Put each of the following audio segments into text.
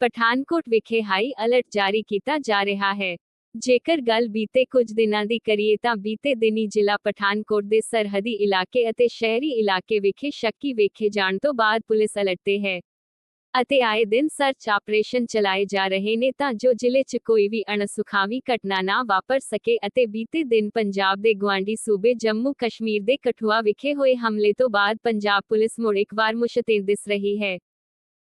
ਪਠਾਨਕੋਟ ਵਿਖੇ high alert ਜਾਰੀ ਕੀਤਾ ਜਾ ਰਿਹਾ ਹੈ। ਜੇਕਰ ਗੱਲ ਬੀਤੇ ਕੁਝ ਦਿਨਾਂ ਦੀ ਕਰੀਏ ਤਾਂ ਬੀਤੇ ਦਿਨੀ ਜ਼ਿਲ੍ਹਾ ਪਠਾਨਕੋਟ ਦੇ ਸਰਹੱਦੀ ਇਲਾਕੇ ਅਤੇ ਸ਼ਹਿਰੀ ਇਲਾਕੇ ਵਿਖੇ ਸ਼ੱਕੀ ਵੇਖੇ ਜਾਣ ਤੋਂ ਬਾਅਦ ਪੁਲਿਸ ਅਲਰਟ ਤੇ ਹੈ। ਅਤੇ ਆਏ ਦਿਨ ਸਰਚ ਆਪਰੇਸ਼ਨ ਚਲਾਏ ਜਾ ਰਹੇ ਨੇ ਤਾਂ ਜੋ ਜ਼ਿਲ੍ਹੇ 'ਚ ਕੋਈ ਵੀ ਅਣਸੁਖਾਵੀ ਘਟਨਾ ਨਾ ਵਾਪਰ ਸਕੇ ਅਤੇ ਬੀਤੇ ਦਿਨ ਪੰਜਾਬ ਦੇ ਗਵਾਂਢੀ ਸੂਬੇ ਜੰਮੂ ਕਸ਼ਮੀਰ ਦੇ ਕਠੂਆ ਵਿਖੇ ਹੋਏ ਹਮਲੇ ਤੋਂ ਬਾਅਦ ਪੰਜਾਬ ਪੁਲਿਸ ਮੁੜ ਇੱਕ ਵਾਰ ਮੁਸ਼ਤੈਦ ਦਿਸ ਰਹੀ ਹੈ।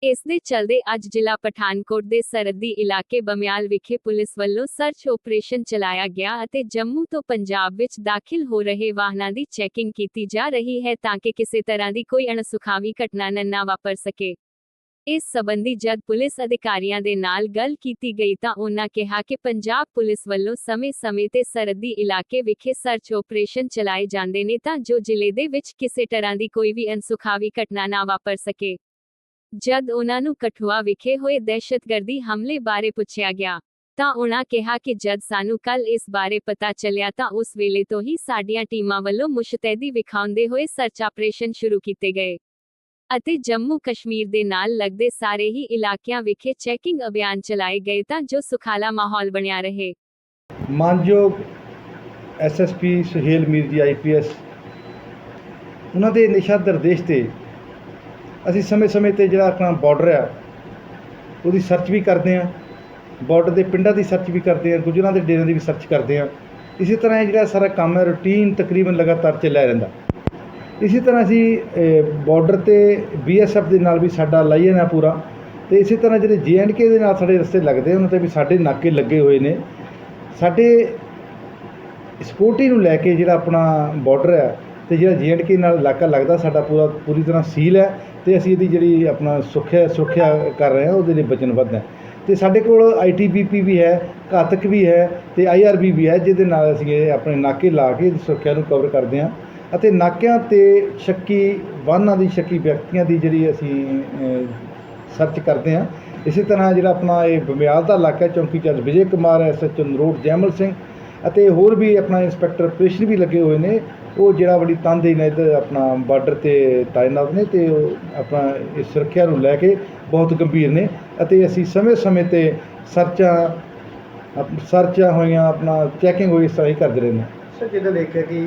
ਇਸ ਦੇ ਚਲਦੇ ਅੱਜ ਜ਼ਿਲ੍ਹਾ ਪਠਾਨਕੋਟ ਦੇ ਸਰਹੱਦੀ ਇਲਾਕੇ ਬਮਿਆਲ ਵਿਖੇ ਪੁਲਿਸ ਵੱਲੋਂ ਸਰਚ ਆਪਰੇਸ਼ਨ ਚਲਾਇਆ ਗਿਆ ਅਤੇ ਜੰਮੂ ਤੋਂ ਪੰਜਾਬ ਵਿੱਚ ਦਾਖਲ ਹੋ ਰਹੇ ਵਾਹਨਾਂ ਦੀ ਚੈਕਿੰਗ ਕੀਤੀ ਜਾ ਰਹੀ ਹੈ ਤਾਂ ਕਿ ਕਿਸੇ ਤਰ੍ਹਾਂ ਦੀ ਕੋਈ ਅਣਸੁਖਾਵੀ ਘਟਨਾ ਨਾ ਵਾਪਰ ਸਕੇ। ਇਸ ਸਬੰਧੀ ਜਦ ਪੁਲਿਸ ਅਧਿਕਾਰੀਆਂ ਦੇ ਨਾਲ ਗੱਲ ਕੀਤੀ ਗਈ ਤਾਂ ਉਹਨਾਂ ਕਿਹਾ ਕਿ ਪੰਜਾਬ ਪੁਲਿਸ ਵੱਲੋਂ ਸਮੇਂ-ਸਮੇਂ ਤੇ ਸਰਹੱਦੀ ਇਲਾਕੇ ਵਿਖੇ ਸਰਚ ਆਪਰੇਸ਼ਨ ਚਲਾਏ ਜਾਂਦੇ ਨੇ ਤਾਂ ਜੋ ਜ਼ਿਲ੍ਹੇ ਦੇ ਵਿੱਚ ਕਿਸੇ ਤਰ੍ਹਾਂ ਦੀ ਕੋਈ ਵੀ ਅਣਸੁਖਾਵੀ ਘਟਨਾ ਨਾ ਵਾਪਰ ਸਕੇ। ਜਦ ਉਹਨਾਂ ਨੂੰ ਕਠੂਆ ਵਿਖੇ ਹੋਏ ਦਹਿਸ਼ਤਗਰਦੀ ਹਮਲੇ ਬਾਰੇ ਪੁੱਛਿਆ ਗਿਆ, ਤਾਂ ਉਹਨਾਂ ਕਿਹਾ ਕਿ ਜਦ ਸਾਨੂੰ ਕੱਲ ਇਸ ਬਾਰੇ ਪਤਾ ਚੱਲਿਆ ਤਾਂ ਉਸ ਵੇਲੇ ਤੋਂ ਹੀ ਸਾਡੀਆਂ ਟੀਮਾਂ ਵੱਲੋਂ ਮੁਸ਼ਤੈਦੀ ਵਿਖਾਉਂਦੇ ਹੋਏ ਸਰਚ ਆਪਰੇਸ਼ਨ ਸ਼ੁਰੂ ਕੀਤੇ ਗਏ। ਅਤੇ ਜੰਮੂ ਕਸ਼ਮੀਰ ਦੇ ਨਾਲ ਲੱਗਦੇ ਸਾਰੇ ਹੀ ਇਲਾਕਿਆਂ ਵਿਖੇ ਚੈਕਿੰਗ ਅਭਿਆਨ ਚਲਾਏ ਗਏ ਤਾਂ ਜੋ ਸੁਖਾਲਾ ਮਾਹੌਲ ਬਣਿਆ ਰਹੇ। ਮਾਨਯੋਗ ਐਸਐਸਪੀ ਸੁਹੇਲ ਮੀਰ ਜੀ ਆਈਪੀਐਸ ਉਹਨਾਂ ਦੇ ਨਿਸ਼ਾ ਨਿਰਦੇਸ਼ ਤੇ ਅਸੀਂ ਸਮੇਂ-ਸਮੇਂ ਤੇ ਜਿਹੜਾ ਆਪਣਾ ਬਾਰਡਰ ਆ, ਉਹਦੀ ਸਰਚ ਵੀ ਕਰਦੇ ਆ ਬਾਰਡਰ ਦੇ ਪਿੰਡਾਂ ਦੀ ਸਰਚ ਵੀ ਕਰਦੇ ਆ ਗੁਜਰਾਂ ਦੇ ਡੇਰਿਆਂ ਦੀ ਵੀ ਸਰਚ ਕਰਦੇ ਆ ਇਸੇ ਤਰ੍ਹਾਂ ਇਹ ਜਿਹੜਾ ਸਾਰਾ ਕੰਮ ਹੈ ਰੂਟੀਨ ਤਕਰੀਬਨ ਲਗਾਤਾਰ ਚੱਲਿਆ ਰਹਿੰਦਾ। ਇਸੇ ਤਰ੍ਹਾਂ ਅਸੀਂ ਬਾਰਡਰ ਤੇ ਬੀਐਸਐਫ ਦੇ ਨਾਲ ਵੀ ਸਾਡਾ ਲਾਈਨ ਆ ਪੂਰਾ। ਤੇ ਇਸੇ ਤਰ੍ਹਾਂ ਜਿਹੜੇ ਜੀਐਨਕੇ ਦੇ ਨਾਲ ਸਾਡੇ ਰਸਤੇ ਲੱਗਦੇ ਉਹਨਾਂ ਤੇ ਵੀ ਸਾਡੇ ਨਾਕੇ ਲੱਗੇ ਹੋਏ ਨੇ। ਸਾਡੇ ਸਿਕਿਉਰਿਟੀ ਨੂੰ ਲੈ ਕੇ ਜਿਹੜਾ ਆਪਣਾ ਬਾਰਡਰ ਹੈ ਤੇ ਜਿਹੜਾ ਜੀਐਨਕੇ ਨਾਲ ਇਲਾਕਾ ਲੱਗਦਾ, ਸਾਡਾ ਪੂਰਾ, ਪੂਰੀ ਤਰ੍ਹਾਂ ਸੀਲ ਹੈ। ਤੇ ਅਸੀਂ ਇਹਦੀ ਜਿਹੜੀ ਆਪਣਾ ਸੁਰੱਖਿਆ ਸੁਰੱਖਿਆ ਕਰ ਰਹੇ ਹਾਂ, ਉਹਦੇ ਲਈ ਵਚਨਬੱਧ ਹੈ। ਤੇ ਸਾਡੇ ਕੋਲ ਆਈਟੀਬੀਪੀ ਵੀ ਹੈ, ਘਾਤਕ ਵੀ ਹੈ ਤੇ ਆਈਆਰਬੀ ਵੀ ਹੈ, ਜਿਹਦੇ ਨਾਲ ਅਸੀਂ ਇਹ ਆਪਣੇ ਨਾਕੇ ਲਾ ਕੇ ਸੁਰੱਖਿਆ ਨੂੰ ਕਵਰ ਕਰਦੇ ਹਾਂ ਅਤੇ ਨਾਕਿਆਂ ਤੇ ਸ਼ੱਕੀ ਵਾਹਨਾਂ ਦੀ, ਸ਼ੱਕੀ ਵਿਅਕਤੀਆਂ ਦੀ ਜਿਹੜੀ ਅਸੀਂ ਸਰਚ ਕਰਦੇ ਹਾਂ। ਇਸੇ ਤਰ੍ਹਾਂ ਜਿਹੜਾ ਆਪਣਾ ਇਹ ਬਮਿਆਲ ਦਾ ਇਲਾਕਾ ਚੌਂਕੀ ਚਾਰਜ ਵਿਜੇ ਕੁਮਾਰ ਐਸਐਚਓ ਨਰੋਟ ਜੈਮਲ ਸਿੰਘ ਅਤੇ ਹੋਰ ਵੀ ਆਪਣਾ ਇੰਸਪੈਕਟਰ ਆਪਰੇਸ਼ਨ ਵੀ ਲੱਗੇ ਹੋਏ ਨੇ। ਉਹ ਜਿਹੜਾ ਬੜੀ ਤਨਦੇਹੀ ਨਾਲ ਇੱਧਰ ਆਪਣਾ ਬਾਰਡਰ ਤੇ ਤਾਇਨਾਤ ਨੇ ਤੇ ਉਹ ਆਪਣਾ ਇਸ ਸੁਰੱਖਿਆ ਨੂੰ ਲੈ ਕੇ ਬਹੁਤ ਗੰਭੀਰ ਨੇ ਅਤੇ ਅਸੀਂ ਸਮੇਂ-ਸਮੇਂ ਤੇ ਸਰਚਾਂ ਸਰਚਾਂ ਹੋਈਆਂ, ਆਪਣਾ ਚੈਕਿੰਗ ਹੋਈ ਇਸ ਤਰ੍ਹਾਂ ਹੀ ਕਰਦੇ ਰਹਿੰਦੇ ਹਾਂ। ਸਰ ਜਿੱਦਾਂ ਦੇਖਿਆ ਕਿ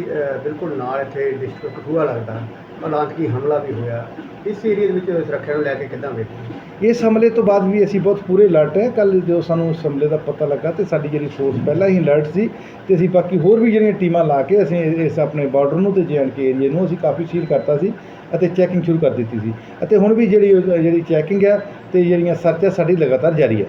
ਬਿਲਕੁਲ ਨਾਲ ਇੱਥੇ ਡਿਸਟ੍ਰਿਕਟ ਕਠੂਆ ਲੱਗਦਾ ਔਲਾਦਕੀ ਹਮਲਾ ਵੀ ਹੋਇਆ। ਇਸ ਏਰੀਆ ਦੇ ਵਿੱਚ ਸੁਰੱਖਿਆ ਨੂੰ ਲੈ ਕੇ ਕਿੱਦਾਂ ਵੇਖਦੇ ਇਸ ਹਮਲੇ ਤੋਂ ਬਾਅਦ ਵੀ ਅਸੀਂ ਬਹੁਤ ਪੂਰੇ ਅਲਰਟ ਹੈ। ਕੱਲ ਜੋ ਸਾਨੂੰ ਇਸ ਹਮਲੇ ਦਾ ਪਤਾ ਲੱਗਾ ਤੇ ਸਾਡੀ ਜਿਹੜੀ ਫੋਰਸ ਪਹਿਲਾਂ ਹੀ ਅਲਰਟ ਸੀ ਤੇ ਅਸੀਂ ਬਾਕੀ ਹੋਰ ਵੀ ਜਿਹੜੀਆਂ ਟੀਮਾਂ ਲਾ ਕੇ ਅਸੀਂ ਇਸ ਆਪਣੇ ਬਾਰਡਰ ਨੂੰ ਤੇ ਕੇ ਏਰੀਏ ਨੂੰ ਅਸੀਂ ਕਾਫੀ ਸੀਲ ਕਰਤਾ ਸੀ ਅਤੇ ਚੈਕਿੰਗ ਸ਼ੁਰੂ ਕਰ ਦਿੱਤੀ ਸੀ। ਅਤੇ ਹੁਣ ਵੀ ਜਿਹੜੀ ਉਹ- ਜਿਹੜੀ ਚੈਕਿੰਗ ਹੈ ਤੇ ਜਿਹੜੀਆਂ ਸਰਚਾਂ ਸਾਡੀ ਲਗਾਤਾਰ ਜਾਰੀ ਹੈ।